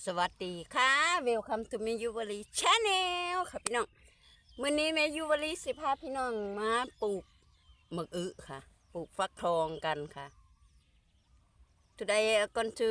สวัสดีค่ะ Welcome to เมยูวลีชาแนลค่ะพี่น้องมื้อนี้เมยูวลีสิพาพี่น้องมาปลูกหมึกอึค่ะ ปลูกฟักทองกันค่ะ Today I'm going to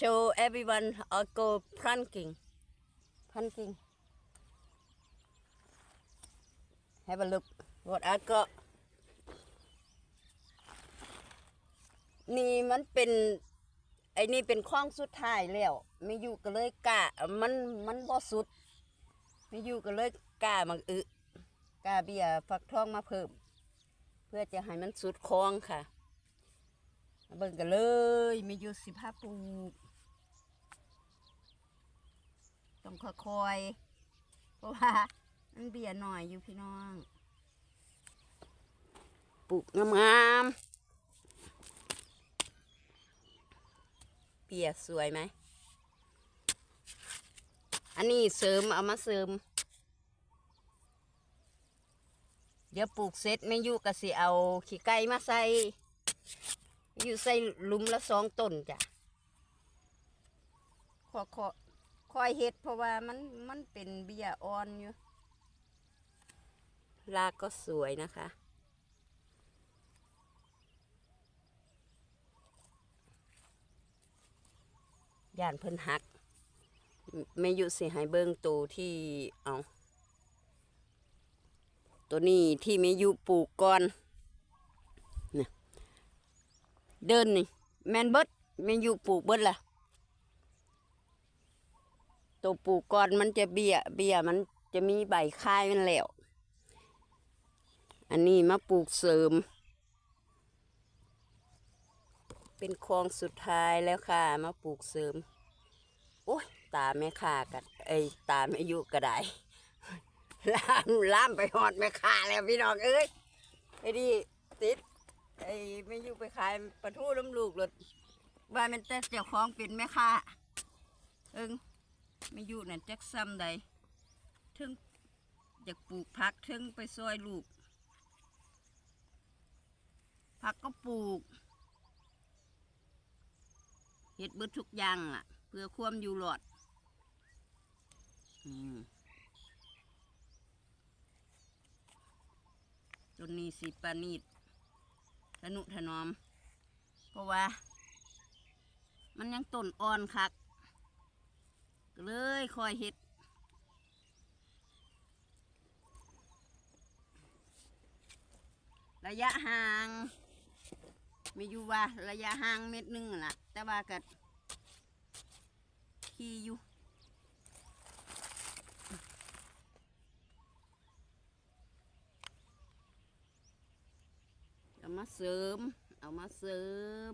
show everyone how go planting planting Have a look what I got นี่มันเป็น ไอ้นี่เป็นข้องสุดท้ายแล้วไม่อยู่ก็เลยกะมันมันบ่สุดไม่อยู่ก็เลยกะมังอึกะเบียร์ฟักทองมาเพิ่ม เพื่อจะให้มันสุดคลองค่ะเบิ่งกันเลยไม่อยู่สิบห้าปลูกต้องค่อยๆเพราะว่ามันเบียร์หน่อยอยู่พี่น้อง ปลูกงามๆ เปียสวยไหม อันนี้เสริมเอามาเสริม เดี๋ยวปลูกเสร็จไม่ยู่ก็สิเอาขี้ไก่มาใส่ อยู่ใส่หลุมละสองต้นจ้ะขอขอคอยเห็ดเพราะว่ามันมันเป็นเบี้ยอ่อนอยู่รากก็สวยนะคะ ย่านเพิ่นหักไม่อยู่สิให้เบิ่งตัวที่เอาตัวนี้ที่ไม่อยู่ปลูกก่อนเนี่ยเดินนี่แมนเบิดไม่อยู่ปลูกเบิดล่ะตัวปลูกก่อนมันจะเบี้ยเบี้ยมันจะมีใบคายมันแล้ว อันนี้มาปลูกเสริม เป็นคลองสุดท้ายแล้วค่ะ มาปลูกเสริม โอ้ยตาแม่ค่ากันไอ้ตาแม่ยุก็ได้ล่ามล่ามไปหอดแม่ค่าแล้วพี่น้องเอ้ยไอ้ดิติดไอ้แม่ยุไปขายปลาทูน้ำลูกเลยว่ามันแต่เจ้าของเป็นแม่ค้าเอิงแม่ยุนั่นจักซ้ำใดถึงอยากปลูกผักถึงไปซอยลูก ผักก็ปลูก เฮ็ดเบิดทุกอย่างอะ เพื่อความอยู่รอดอืมต้นนี้สีปานีดทนุถนอม เพราะว่า มันยังต้นอ่อนคัก เลยคอยเฮ็ดระยะห่าง ไม่อยู่ว่าระยะห่างเม็ดหนึงนั่นล่ะ แต่ว่ากัดขี่อยู่เอามาเสริม เอามาเสริม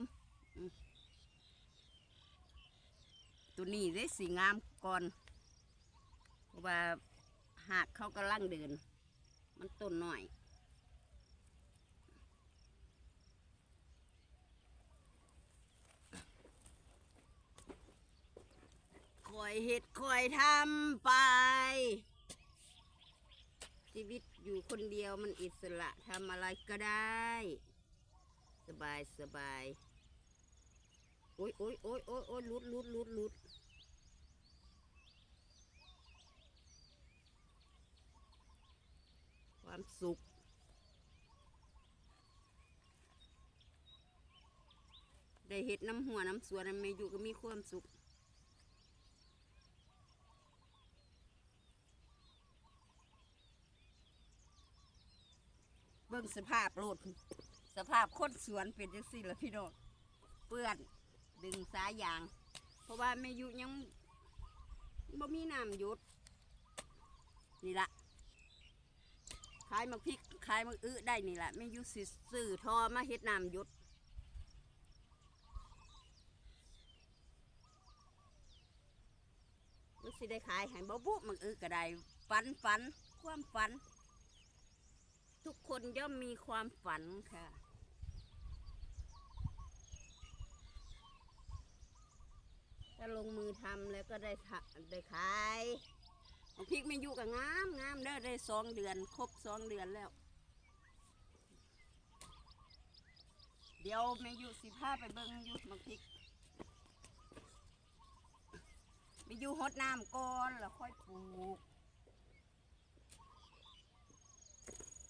ตัวนี้ได้สีงามก่อนเพราะว่าหากเขากำลังเดิน มันต้นหน่อย คอย เห็ดคอยทำไป ชีวิตอยู่คนเดียวมันอิสระทำอะไรก็ได้ สบายสบายโอ้ยโอ้ยโอ้ยโอ้ยโอ้ยลุดลุดลุดลุดความสุขได้เห็ดน้ำหัวน้ำสวนน้ำเมอยู่ก็มีความสุข บิ่งสภาพโลดสภาพคนสวนเป็นจังซี่ละพี่น้องเปื้อนดึงสายยาง เพราะว่าแม่ยุยังบ่มีน้ำหยุดนี่ละขายมักพริกขายมักอื้อได้นี่ละแม่ยุสิซื้อทอมาเฮ็ดน้ำหยุดมันสิได้ขายให้บ่บุมักอื้อก็ได้ฝันฝันความฝัน ทุกคนย่อมมีความฝันค่ะ ถ้าลงมือทำแล้วก็ได้ทะได้ขายของพริกไม่อยู่กับงามงามเด้อได้สองเดือนครบสองเดือนแล้ว เดี๋ยวไม่อยู่สิพาไปเบิ้งอยู่มักพริกไปอยู่ฮดน้ำก่อนแล้วค่อยปลูก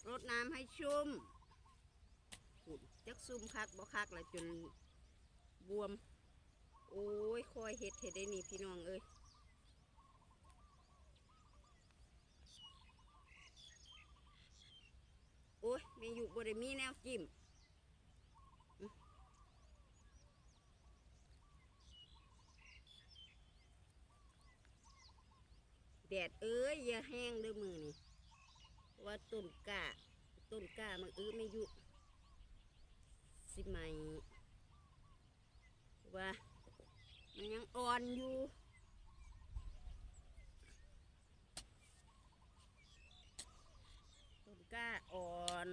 รดน้ำให้ชุ่มขุดจักซุ่มคักบ่คักล้วจนบวม โอ้ยคอยเฮ็ดเฮ็ดได้นี่พี่น้องเอ้ยโอ้ยแม่อยู่บ่ได้มีแนวจิ้มแดดเอ้ยอย่าแห้งด้วยมือนี่ ว่าต้นกล้าต้นกล้ามันอื้อไม่อยุสิไหมว่ามันยังอ่อนอยู่ ต้นกล้าอ่อน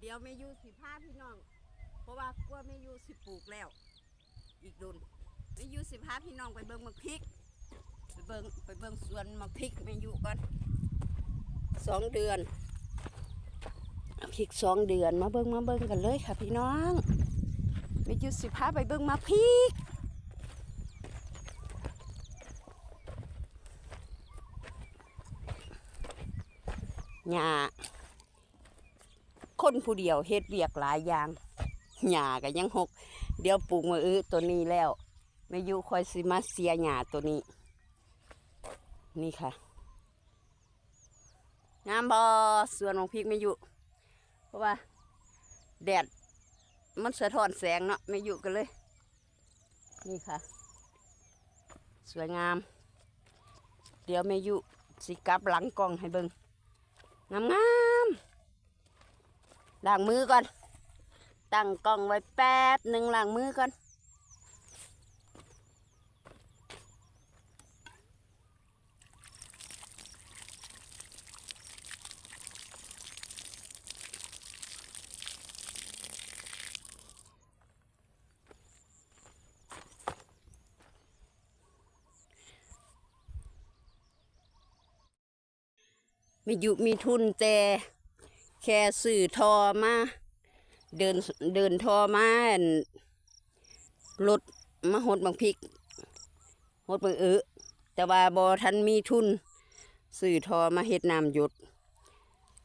เดี๋ยวไม่อยู่สิพาพี่น้อง เพราะว่ากลัวไม่อยู่สิปลูกแล้ว อีกดุนไม่อยู่สิพาพี่น้องไปเบิ่งมักพริก ไปเบิ่งไปเบิ่งสวนมักพริกไม่อยู่ก่อนสองเดือนมักพริกสองเดือนมาเบิ่งมาเบิ่งกันเลยค่ะพี่น้องไม่อยู่สิพาไปเบิ่งมักพริกหญ้า คนผู้เดียวเฮ็ดเวียกหลายอย่างหญ้าก็ยังหก เดี๋ยวปลูกมืออื้อตัวนี้แล้วไม่ยู่คอยสิมาเสียหญ้าตัวนี้ นี่ค่ะงามบอส่วนของพริกไม่อยู่ เพราะว่า แดดมันสะท้อนแสงเนาะไม่อยู่กันเลย นี่ค่ะ สวยงาม เดี๋ยวไม่อยู่สิกลับหลังกล้องให้เบิงงามงาม ล้างมือก่อน ตั้งกล้องไว้แป๊บหนึ่งล้างมือก่อนม่อยู่มีทุนแต่ แค่สื่อทอมา เดินเดินทอมาอั่นรถมาหดบางพริกหดบางเออแต่ว่าบอทันมีทุน สื่อทอมาเฮ็ดน้ำหยด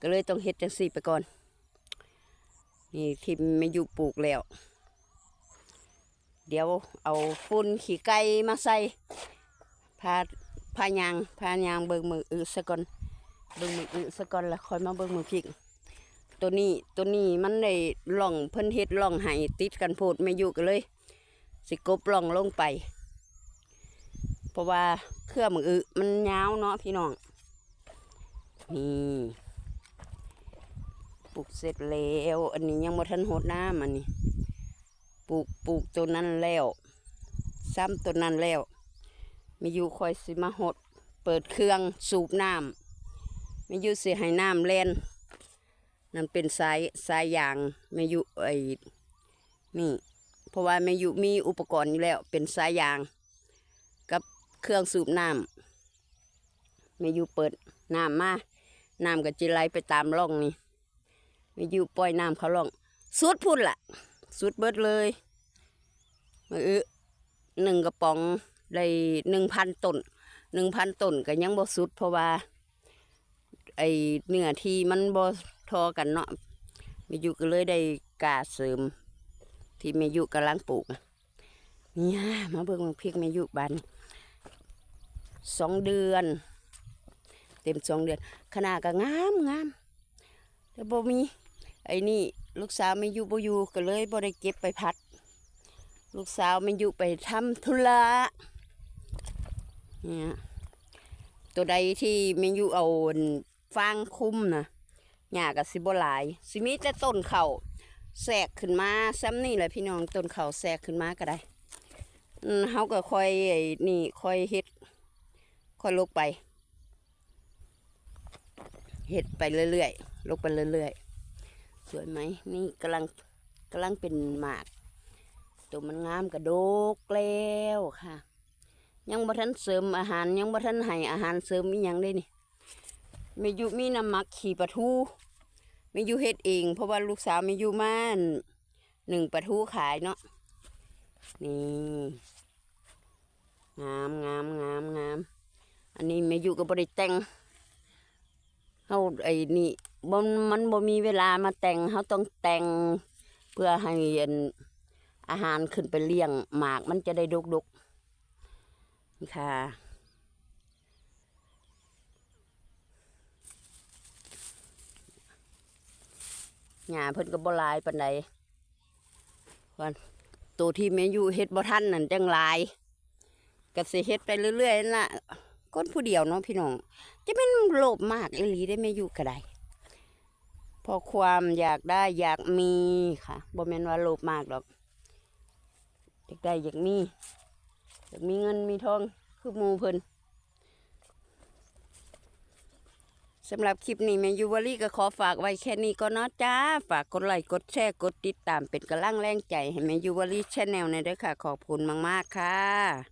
ก็เลยต้องเฮ็ดจังสี่ไปก่อน นี่ทิมไม่อยู่ปลูกแล้ว เดี๋ยวเอาฝุ่นขี้ไก่มาใส่พาพายางพายางเบิ่งมืออือซะก่อนเบิ่งมืออือซะก่อนแล้วค่อยมาเบิ่งมือพริก ตัวนี้ตัวนี้มันได้ล่องเพิ่นเฮ็ดล่องให้ติดกันโพดไม่อยู่กันเลย สิกบล่องลงไป เพราะว่าเครื่องมือมันยาวเนาะพี่น้องนี่ปลูกเสร็จแล้ว อันนี้ยังบ่ทันหดน้ำอันนี้ปลูกปลูกตัวนั้นแล้ว ซ้ำตัวนั้นแล้วมีอยู่คอยสิมาหด เปิดเครื่องสูบน้ำไม่ยุสิให้น้ำแล่น นั่นเป็นสายสายยางไม่ยุไอ้นี่ เพราะว่าไม่ยุมีอุปกรณ์อยู่แล้วเป็นสายยาง กับเครื่องสูบน้ำไม่ยุเปิดน้ำมาน้ำก็จะไหลไปตามร่องนี่ไม่ยุปล่อยน้ำเขาร่อง สุดพุ่นละสุดเบิดเลยมือหนึ่งกระป๋องได้หนึ่งพันต้นหนึ่งพันต้นก็ยังบ่สุดเพราะว่า ไอเนื้อที่มันบ่ ทอกันเนาะแม่ยุก็เลยได้กาเสริม ที่แม่ยุกำลังปลูกเนี่ยมาเบิ่งพริกแม่ยุบานสองเดือน เต็มสองเดือน ขนาดก็งามงามแต่บ่มีไอ้นี่ลูกสาวไม่อยู่บ่อยู่ก็เลยบ่ได้เก็บไปพัด ลูกสาวไม่อยู่ไปทำธุระเนี่ยตัวใดที่ไม่อยู่เอาฟางคุ้มนะ หญ้าก็สิบหลาย สิมีแต่ต้นเขาแทรกขึ้นมาซ้ำนี่แหละพี่น้องต้นเขาแทรกขึ้นมาก็ได้เฮาก็ค่อยนี่ค่อยเฮ็ดค่อยลกไปเฮ็ดไปเรื่อยๆลกไปเรื่อยๆ สวยไหม นี่กำลังกำลังเป็นหมาก ตัวมันงามกระโดกแล้วค่ะ ยังบ่ทันเสริมอาหารยังบ่ทันให้อาหารเสริมอีหยังเลย นี่อยู่มีน้ำมักขี่ปลาทูไมีอยู่เฮ็ดเอง เพราะว่าลูกสาวไมีอยู่มานหนึ่งปลาทูขายเนาะนี่งามงามงามงามอันนี้ไม่อยู่กับบริแต่งเฮาไอ้นี่บ่มันบ่มีเวลามาแต่งเฮาต้องแต่งเพื่อให้อันอาหารขึ้นไปเลี้ยงหมากมันจะได้ดกๆนี่ค่ะ หญ้าเพิ่นก็บ่ลายปานใดวันตัวที่แม่อยู่เฮ็ดบ่ทันนั่นจังลายก็สิเฮ็ดไปเรื่อยๆนั่นล่ะคนผู้เดียวเนาะพี่น้อง จะเป็นโลภมากอีหลีได้ไม่อยู่ก็ได้พอความอยากได้อยากมีค่ะบ่แม่นว่าโลภมากดอกอยากได้อยากมีอยากมีเงินมีทองคือมูเพิ่น สำหรับคลิปนี้แม่ยูวอรี่ก็ขอฝากไว้แค่นี้ก็เนาะจ้า ฝากกดไลค์กดแชร์กดติดตามเป็นกำลังแรงใจ ให้แม่ยูวอรี่ชแนลในด้อค่ะ ขอบคุณมาก ๆ ค่ะ